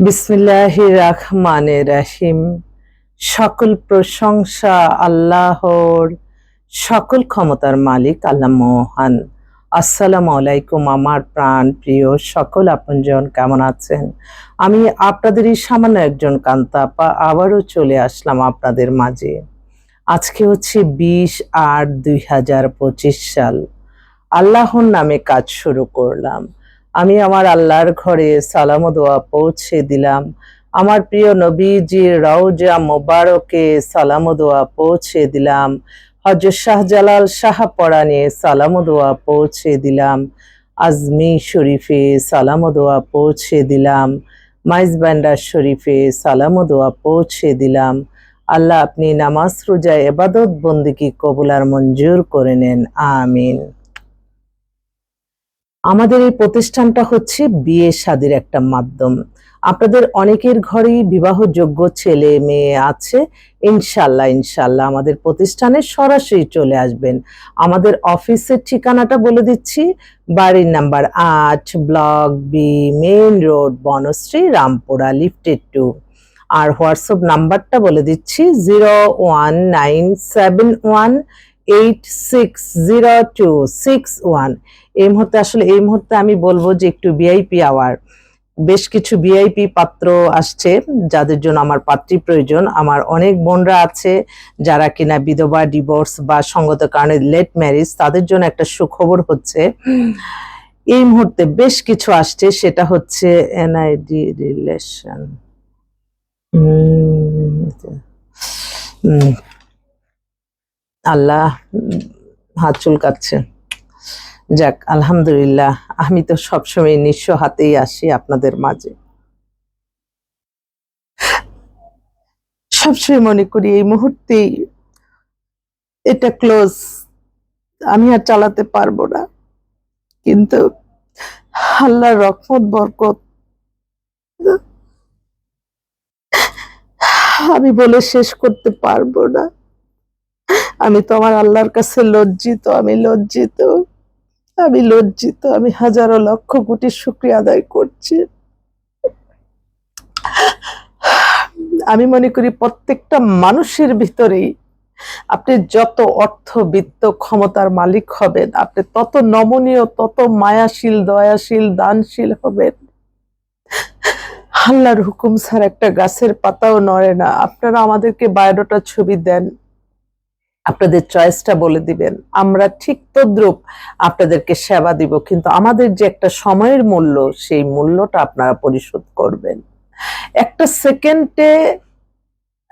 বিসমিল্লাহ রহমান রাহিম। সকল প্রশংসা আল্লাহর, সকল ক্ষমতার মালিক আল্লাহ মোহান। আসসালামু আলাইকুম আমার প্রাণ প্রিয় সকল আপনজন, কেমন আছেন? আমি আপনাদেরই সামান্য একজন কান্তাপা, আবারও চলে আসলাম আপনাদের মাঝে। আজকে হচ্ছে বিশ আট দুই হাজার পঁচিশ সাল। আল্লাহর নামে কাজ শুরু করলাম। আমি আমার আল্লাহর ঘরে সালাম দোয়া পৌঁছে দিলাম। আমার প্রিয় নবীজির রওজা মোবারকে সালাম দোয়া পৌঁছে দিলাম। হজরত শাহজালাল শাহ পরাণে সালাম দোয়া পৌঁছে দিলাম। আজমি শরীফে সালাম দোয়া পৌঁছে দিলাম। মাইজ বান্ডার শরীফে সালাম দোয়া পৌঁছে দিলাম। আল্লাহ আপনি নামাজ রোজা এবাদত বন্দিকে কবুলার মঞ্জুর করে নেন। আমিন। আমাদের এই প্রতিষ্ঠানটা হচ্ছে বিয়ে শাদির একটা মাধ্যম। আপনাদের অনেকের ঘরেই বিবাহযোগ্য ছেলে মেয়ে আছে। ইনশাল্লাহ ইনশাল্লাহ আমাদের প্রতিষ্ঠানে সরাসরি চলে আসবেন। আমাদের অফিসের ঠিকানাটা বলে দিচ্ছি। বাড়ির নাম্বার আট, block B main road, Banasree, Rampura, lifted two. আর হোয়াটসঅ্যাপ নাম্বারটা বলে দিচ্ছি zero one nine seven one eight six zero two six one. এই মুহূর্তে আসলে এই মুহূর্তে আমি বলব যে একটু ভিআইপি আওয়ার বেশ কিছু ভিআইপি পাত্র আসছে, যাদের জন্য আমার পাত্রী প্রয়োজন। আমার অনেক বোনরা আছে, যারা কিনা বিধবা ডিভোর্স বা সঙ্গত কারণে লেট ম্যারেজ তাদের জন্য একটা সুখবর হচ্ছে। এই মুহূর্তে বেশ কিছু আসছে, সেটা হচ্ছে এনআইডি রিলেশন আল্লাহ হাত চুলকাচ্ছে। যাক, আলহামদুলিল্লাহ, আমি তো সবসময় নিঃস্ব হাতেই আসি আপনাদের মাঝে। সবসময় মনে করি এই মুহূর্তেই এটা ক্লোজ আমি আর চালাতে পারব না। কিন্তু আল্লাহর রকমত বরকত, আমি বলে শেষ করতে পারব না। আমি তো আমার আল্লাহর কাছে লজ্জিত, আমি লজ্জিত। আমি লজ্জিত, আমি হাজারো লক্ষ কোটি শুক্রিয়া আদায় করছি। আমি মনে করি প্রত্যেকটা মানুষের ভিতরেই আপনি যত অর্থ বিত্ত ক্ষমতার মালিক হবেন, আপনি তত নমনীয়, তত মায়াশীল, দয়াশীল, দানশীল হবেন। আল্লাহর হুকুম ছাড়া একটা গাছের পাতাও নড়ে না। আপনারা আমাদেরকে বায়োডাটা ছবি দেন। আপনাদের চয়েসটা বলে দিবেন। আমরা ঠিক তদ্রুপ আপনাদেরকে সেবা দিব, কিন্তু আমাদের যে একটা সময়ের মূল্য, সেই মূল্যটা আপনারা পরিশোধ করবেন। একটা সেকেন্ডে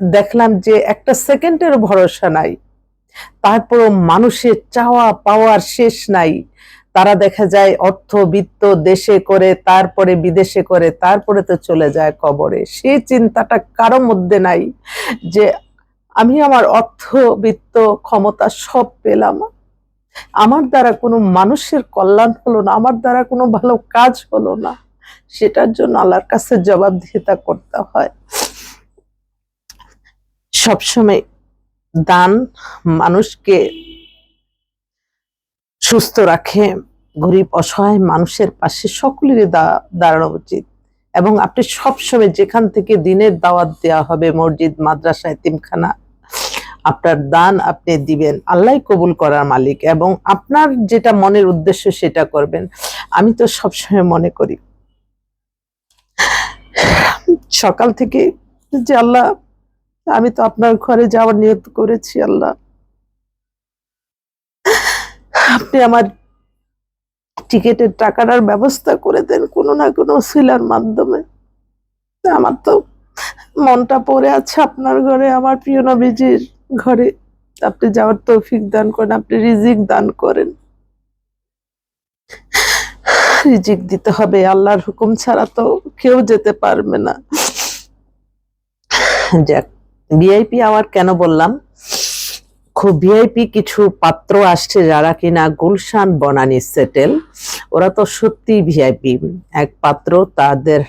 দেখলাম যে একটা সেকেন্ডের ভরসা নাই। তারপরও মানুষের চাওয়া পাওয়ার শেষ নাই। তারা দেখা যায় অর্থ, বিত্ত দেশে করে, তারপরে বিদেশে করে, তারপরে তো চলে যায় কবরে। সেই চিন্তাটা কারও মধ্যে নাই যে আমি আমার অর্থ, বিত্ত, ক্ষমতা সব পেলাম। আমার দ্বারা কোনো মানুষের কল্যাণ হলো না, আমার দ্বারা কোনো ভালো কাজ হলো না। সেটার জন্য আল্লাহর কাছে জবাবদিহিতা করতে হয়। সবসময় দান মানুষকে সুস্থ রাখে, গরিব, অসহায় মানুষের পাশে সকলেরই দাঁড়ানো উচিত। এবং আপনি সবসময় যেখান থেকে দিনের দাওয়াত দেওয়া হবে, মসজিদ, মাদ্রাসা, এতিমখানা আপনার দান আপনি দিবেন, আল্লাহ কবুল করার মালিক এবং আপনার যেটা মনের উদ্দেশ্য সেটা করবেন। আমি তো সবসময় মনে করি, সকাল থেকে যে আল্লাহ, আমি তো আপনার ঘরে যাওয়ার নিয়ত করেছি আল্লাহ। আপনি আমার টিকেটের টাকাটার ব্যবস্থা করে দেন কোনো না কোনো সিলার মাধ্যমে। আমার তো মনটা পড়ে আছে আপনার ঘরে, আমার প্রিয় নবীজির। ঘরে আপনি যাওয়ার তৌফিক দান করেন, আপনি রিজিক দান করেন। রিজিক দিতে হবে, আল্লাহর হুকুম ছাড়া তো কেউ যেতে পারবে না। যাক ভিআইপি আওয়ার কেন বললাম? খুব ভিআইপি কিছু পাত্র আসছে যারা কিনা গুলশান বনানি সেটেল ওরা তো সত্যি ভিআইপি এক পাত্র তাদের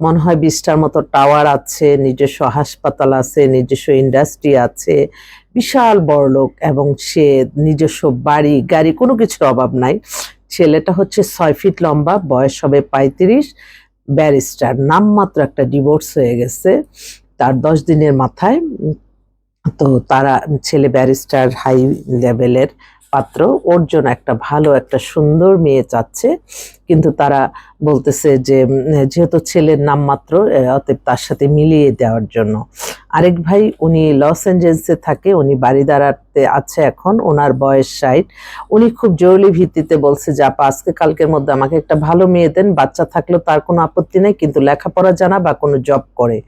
মনে হয় বিশটার মতো টাওয়ার আছে, নিজস্ব হাসপাতাল আছে, নিজস্ব ইন্ডাস্ট্রি আছে, বিশাল বড়লোক এবং সে নিজস্ব বাড়ি, গাড়ি কোনো কিছুর অভাব নাই। ছেলেটা হচ্ছে ছয় ফিট লম্বা, বয়স হবে পঁয়ত্রিশ ব্যারিস্টার নামমাত্র একটা ডিভোর্স হয়ে গেছে, তার দশ দিনের মাথায়। তো তারা, ছেলে ব্যারিস্টার হাই লেভেলের পাত্র, ওর জন্য একটা ভালো, একটা সুন্দর মেয়ে চাচ্ছে। কিন্তু তারা বলতেছে যে যেহেতু ছেলের নাম মাত্র অতএব তার সাথে মিলিয়ে দেওয়ার জন্য। আরেক ভাই, উনি লস অ্যাঞ্জেলসে থাকে, উনি বাড়িদারাতে আছে এখন, ওনার বয়স ষাট। উনি খুব জরুরি ভিত্তিতে বলছে যে, আপা, আজকে কালকের মধ্যে আমাকে একটা ভালো মেয়ে দেন, বাচ্চা থাকলেও তার কোনো আপত্তি নেই, কিন্তু লেখাপড়া জানা বা কোনো জব করে,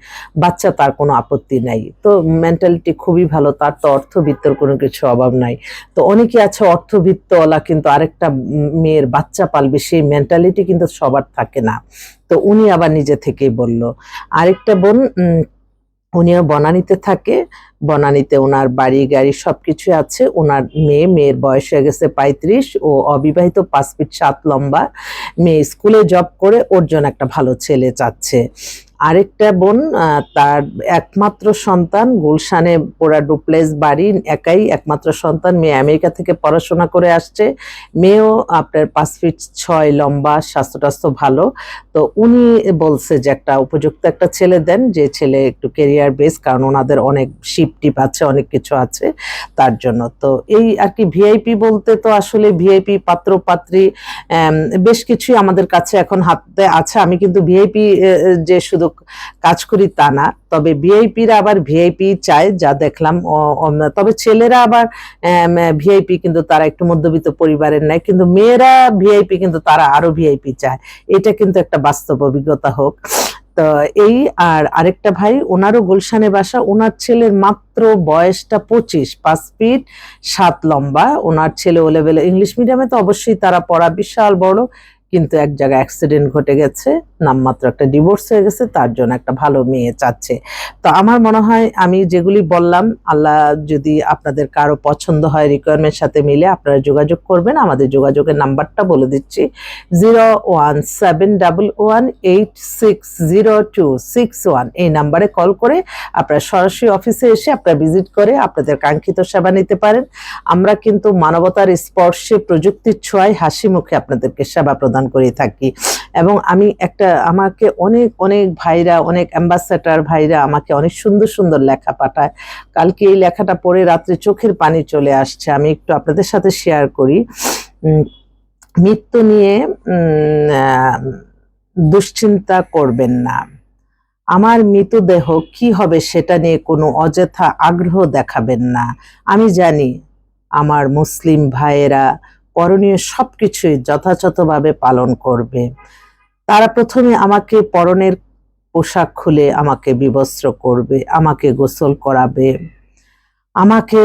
বাচ্চা তার কোনো আপত্তি নাই। তো মেন্টালিটি খুবই ভালো, তার তো অর্থবিত্তর কোনো কিছু অভাব নাই। তো অনেকে আছে অর্থবিত্তওয়ালা, কিন্তু আরেকটা মেয়ের বাচ্চা পালবে, সেই মেন্টালিটি কিন্তু সবার থাকে না। তো উনি আবার নিজে থেকেই বলল, আরেকটা বোন উনিও বনানীতে থাকে। বনানীতে ওনার বাড়ি, গাড়ি সব সবকিছু আছে। ওনার মেয়ে, মেয়ের বয়স হয়ে গেছে পঁয়ত্রিশ। ও অবিবাহিত পাঁচ ফিট সাত লম্বা। মেয়ে স্কুলে জব করে, ওর জন্য একটা ভালো ছেলে চাচ্ছে। আরেকটা বোন তার একমাত্র সন্তান, গুলশানে পোড়া ডুপ্লেস বাড়ি, একাই একমাত্র সন্তান, মেয়ে আমেরিকা থেকে পড়াশোনা করে আসছে। মেয়েও আপনার পাঁচ ফিট ছয়, লম্বা স্বাস্থ্য ভালো। তো উনি বলছে যে একটা উপযুক্ত একটা ছেলে দেন, যে ছেলে একটু কেরিয়ার বেস কারণ ওনাদের অনেক শিপ টিপ আছে, অনেক কিছু আছে তার জন্য। তো এই আর কি ভিআইপি বলতে তো আসলে ভিআইপি পাত্র, পাত্রী বেশ কিছুই আমাদের কাছে এখন হাতে আছে। আমি কিন্তু ভিআইপি যে শুধু কাজ করি তা না। তবে ভিআইপিরা আবার ভিআইপি চায়, যা দেখলাম তবে ছেলেরা আবার ভিআইপি কিন্তু তারা একটু মধ্যবিত্ত পরিবারের নেয় কিন্তু মেয়েরা ভিআইপি কিন্তু তারা আরও ভিআইপি চায়। এটা কিন্তু একটা বাস্তব অভিজ্ঞতা হোক। তো এই, আর আরেকটা ভাই, ওনারও গুলশানে বাসা, ওনার ছেলের মাত্র বয়সটা পঁচিশ, পাঁচ ফিট সাত লম্বা। ওনার ছেলে ও লেভেলে ইংলিশ মিডিয়ামে তো অবশ্যই তারা পড়া বিশাল বড়, কিন্তু এক জায়গায় অ্যাক্সিডেন্ট ঘটে গেছে। নামমাত্র একটা ডিভোর্স হয়ে গেছে, তার জন্য একটা ভালো মেয়ে চাচ্ছে। তো আমার মনে হয় আমি যেগুলি বললাম, আল্লাহ যদি আপনাদের কারও পছন্দ হয় রিকোয়ারমেন্ট সাথে মিলে আপনারা যোগাযোগ করবেন। আমাদের যোগাযোগের নাম্বারটা বলে দিচ্ছি zero one seven double one eight six zero two six one এই নাম্বারে কল করে আপনারা সরাসরি অফিসে এসে আপনারা ভিজিট করে আপনাদের কাঙ্ক্ষিত সেবা নিতে পারেন। আমরা কিন্তু মানবতার স্পর্শে প্রযুক্তির ছোঁয়ায় হাসি মুখে আপনাদেরকে সেবা প্রদান করে থাকি। এবং আমি একটা, আমাকে অনেক অনেক ভাইরা, অনেক অ্যাম্বাসাডার ভাইরা আমাকে অনেক সুন্দর সুন্দর লেখা পাঠায়। কালকে এই লেখাটা পড়ে রাত্রে চোখের পানি চলে আসছে। আমি একটু আপনাদের সাথে শেয়ার করি। মৃত্যু নিয়ে দুশ্চিন্তা করবেন না। আমার মৃতদেহ কি হবে সেটা নিয়ে কোনো অযথা আগ্রহ দেখাবেন না। আমি জানি, আমার মুসলিম ভাইয়েরা করণীয় সবকিছুই যথাযথভাবে পালন করবে। তারা প্রথমে আমাকে পরনের পোশাক খুলে আমাকে বিবস্ত্র করবে, আমাকে গোসল করাবে, আমাকে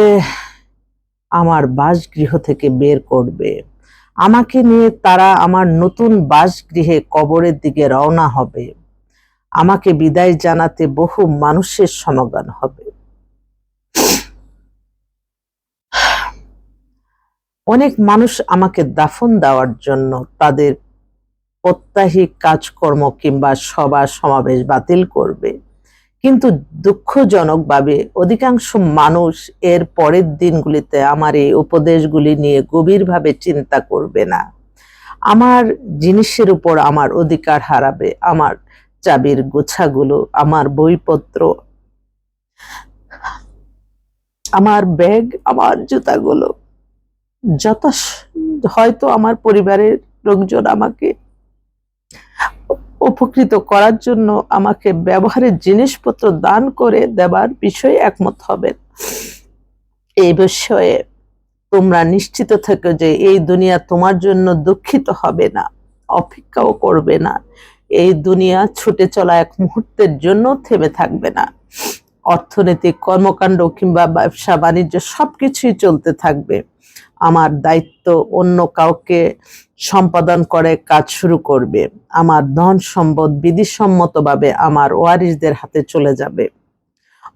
আমার বাসগৃহ থেকে বের করবে। আমাকে নিয়ে তারা আমার নতুন বাসগৃহে কবরের দিকে রওনা হবে। আমাকে বিদায় জানাতে বহু মানুষের সমাগম হবে। অনেক মানুষ আমাকে দাফন দেওয়ার জন্য তাদের প্রত্যাহিক কাজকর্ম কিংবা সভা সমাবেশ বাতিল করবে। কিন্তু দুঃখজনকভাবে অধিকাংশ মানুষ এর পরের দিনগুলিতে আমার এই উপদেশগুলি নিয়ে গভীরভাবে চিন্তা করবে না। আমার জিনিসের উপর আমার অধিকার হারাবে, আমার চাবির গোছাগুলো, আমার বইপত্র, আমার ব্যাগ, আমার জুতাগুলো যথা হয়তো আমার পরিবারের লোকজন আমাকে উপকৃত করার জন্য আমাকে ব্যবহারের জিনিসপত্র দান করে দেবার বিষয়ে একমত হবেন। এই বিষয়ে তোমরা নিশ্চিত থেকো যে এই দুনিয়া তোমার জন্য দুঃখিত হবে না, অপেক্ষাও করবে না। এই দুনিয়া ছুটে চলা এক মুহূর্তের জন্য থেমে থাকবে না। অর্থনৈতিক কর্মকাণ্ড কিংবা ব্যবসা, বাণিজ্য সবকিছুই চলতে থাকবে। আমার দায়িত্ব অন্য কাউকে সম্পাদন করে কাজ শুরু করবে। আমার ধন সম্পদ বিধিসম্মতভাবে আমার ওয়ারিসদের হাতে চলে যাবে।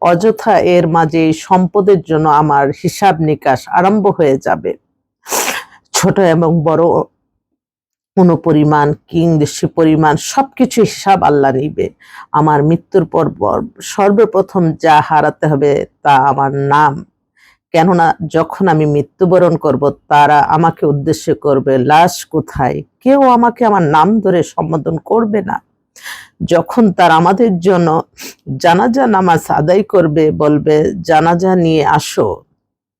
অযথা এর মাঝে সম্পদের জন্য আমার হিসাব নিকাশ আরম্ভ হয়ে যাবে। ছোট এবং বড় অনুপরিমাণ কিংদেশি পরিমাণ সব কিছু হিসাব আল্লাহ নিবে। আমার মৃত্যুর পর সর্বপ্রথম যা হারাতে হবে তা আমার নাম। কেননা যখন আমি মৃত্যুবরণ করব, তারা আমাকে উদ্দেশ্য করবে, লাশ কোথায়? কেউ আমাকে আমার নাম ধরে সম্বোধন করবে না। যখন তার আমাদের জন্য জানাজা নামাজ আদায় করবে, বলবে, জানাজা নিয়ে আসো।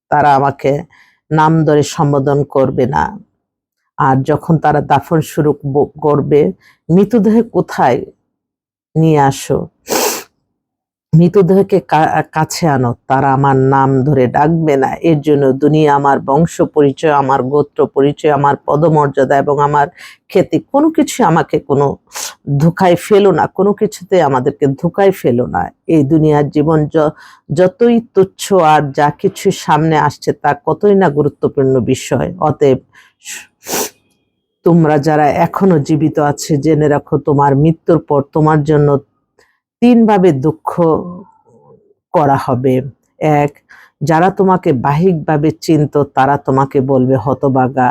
তারা আমাকে নাম ধরে সম্বোধন করবে না। আর যখন তারা দাফন শুরু করবে, মৃতদেহ কোথায়? নিয়ে আসো। মৃতদেহকে কাছে আনো, তারা আমার নাম ধরে ডাকবে না। এর জন্য দুনিয়া আমার বংশ পরিচয়, আমার গোত্র পরিচয়, আমার পদমর্যাদা এবং আমার খ্যাতি, কোনো কিছু আমাকে কোনো ধোকায় ফেলো না, কোনো কিছুতে আমাদেরকে ধোকায় ফেলো না। এই দুনিয়ার জীবন যতই তুচ্ছ আর যা কিছু সামনে আসছে তা কতই না গুরুত্বপূর্ণ বিষয়। অতএব তোমরা যারা এখনও জীবিত আছে, জেনে রাখো তোমার মৃত্যুর পর তোমার জন্য তিনভাবে দুঃখ করা হবে। এক যারা তোমাকে বাহিকভাবে চিনত তারা তোমাকে বলবে হতবাগা।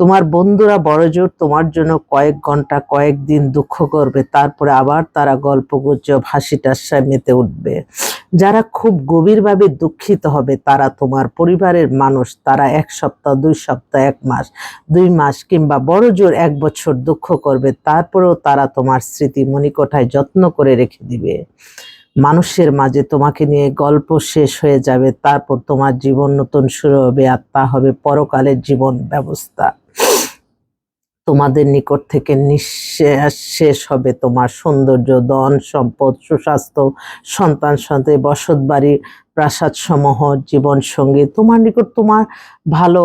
তোমার বন্ধুরা বড়জোর তোমার জন্য কয়েক ঘণ্টা কয়েকদিন দুঃখ করবে, তারপরে আবার তারা গল্প গুজব, হাসি টাস্যায় মেতে উঠবে। যারা খুব গভীরভাবে দুঃখিত হবে, তারা তোমার পরিবারের মানুষ, তারা এক সপ্তাহ, দুই সপ্তাহ, এক মাস, দুই মাস কিংবা বড় জোর এক বছর দুঃখ করবে, তারপরেও তারা তোমার স্মৃতি মণিকোঠায় যত্ন করে রেখে দিবে। মানুষের মাঝে তোমাকে নিয়ে গল্প শেষ হয়ে যাবে, তারপর তোমার জীবন নতুন শুরু হবে, আর তা হবে পরকালের জীবন ব্যবস্থা। তোমাদের নিকট থেকে নিঃশ্বাস শেষ হবে তোমার সৌন্দর্য, ধন, সম্পদ, সুস্বাস্থ্য, সন্তান সন্তান বসত বাড়ি প্রাসাদ সমূহ জীবন সঙ্গী। তোমার নিকট তোমার ভালো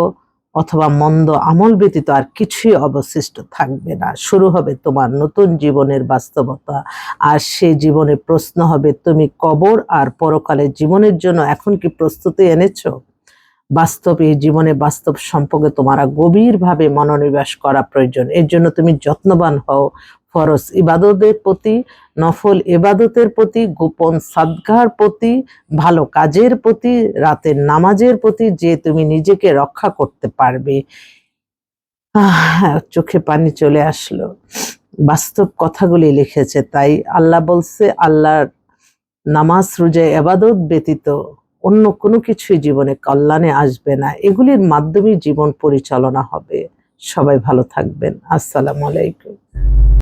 অথবা মন্দ আমল ব্যতীত আর কিছুই অবশিষ্ট থাকবে না। শুরু হবে তোমার নতুন জীবনের বাস্তবতা। আর সে জীবনে প্রশ্ন হবে, তুমি কবর আর পরকালের জীবনের জন্য এখন কি প্রস্তুতি এনেছো? বাস্তব এই জীবনে বাস্তব সম্পর্কে তোমারা গভীরভাবে মনোনিবেশ করা প্রয়োজন। এর জন্য তুমি যত্নবান হও। ফরজ ইবাদতের প্রতি, নফল ইবাদতের প্রতি, গোপন সাদগার প্রতি, ভালো কাজের প্রতি, রাতের নামাজের প্রতি যে তুমি নিজেকে রক্ষা করতে পারবে। চোখে পানি চলে আসলো। বাস্তব কথাগুলি লিখেছে, তাই আল্লাহ বলছে, আল্লাহর নামাজ, রোজা এবাদত ব্যতীত অন্য কোনো কিছুই জীবনে কল্যাণে আসবে না। এগুলির মাধ্যমে জীবন পরিচালনা হবে। সবাই ভালো থাকবেন। আসসালামু আলাইকুম।